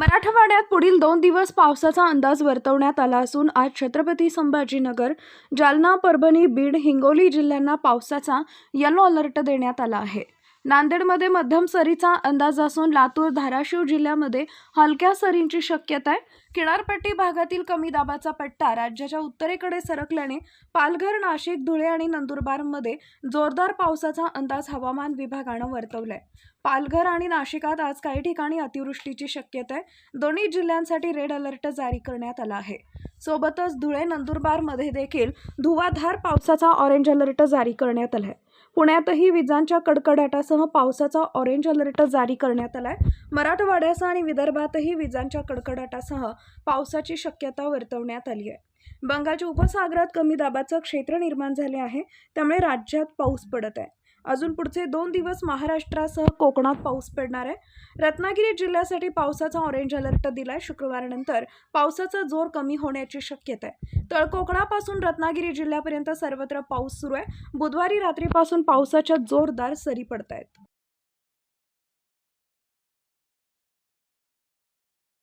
मराठवाड्यात पुढील दोन दिवस पावसाचा अंदाज वर्तवण्यात आला असून आज छत्रपती संभाजीनगर जालना परभणी बीड हिंगोली जिल्ह्यांना पावसाचा येलो अलर्ट देण्यात आला आहे. नांदेडमध्ये मध्यम सरीचा अंदाज असून लातूर धाराशिव जिल्ह्यामध्ये हलक्या सरींची शक्यता आहे. किनारपट्टी भागातील कमी दाबाचा पट्टा राज्याच्या उत्तरेकडे सरकल्याने पालघर नाशिक धुळे आणि नंदुरबारमध्ये जोरदार पावसाचा अंदाज हवामान विभागानं वर्तवलाय. पालघर आणि नाशिकात आज काही ठिकाणी अतिवृष्टीची शक्यता आहे. दोन्ही जिल्ह्यांसाठी रेड अलर्ट जारी करण्यात आला आहे. सोबतच धुळे नंदुरबारमध्ये देखील धुवाधार पावसाचा ऑरेंज अलर्ट जारी करण्यात आला आहे पुण्यातही विजांच्या कडकडाटासह पावसाचा ऑरेंज अलर्ट जारी करण्यात आलाय. मराठवाड्यासह आणि विदर्भातही विजांच्या कडकडाटासह पावसाची शक्यता वर्तवण्यात आली आहे. बंगालच्या उपसागरात कमी दाबाचं क्षेत्र निर्माण झाले आहे त्यामुळे राज्यात पाऊस पडत आहे. अजून पुढचे दोन दिवस महाराष्ट्रासह कोकणात पाऊस पडणार आहे. रत्नागिरी जिल्ह्यासाठी पावसाचा ऑरेंज अलर्ट दिला आहे शुक्रवारनंतर पावसाचा जोर कमी होण्याची शक्यता आहे. तर कोकणापासून रत्नागिरी जिल्ह्यापर्यंत सर्वत्र पाऊस सुरू आहे. बुधवारी रात्रीपासून पावसाच्या जोरदार सरी पडत आहेत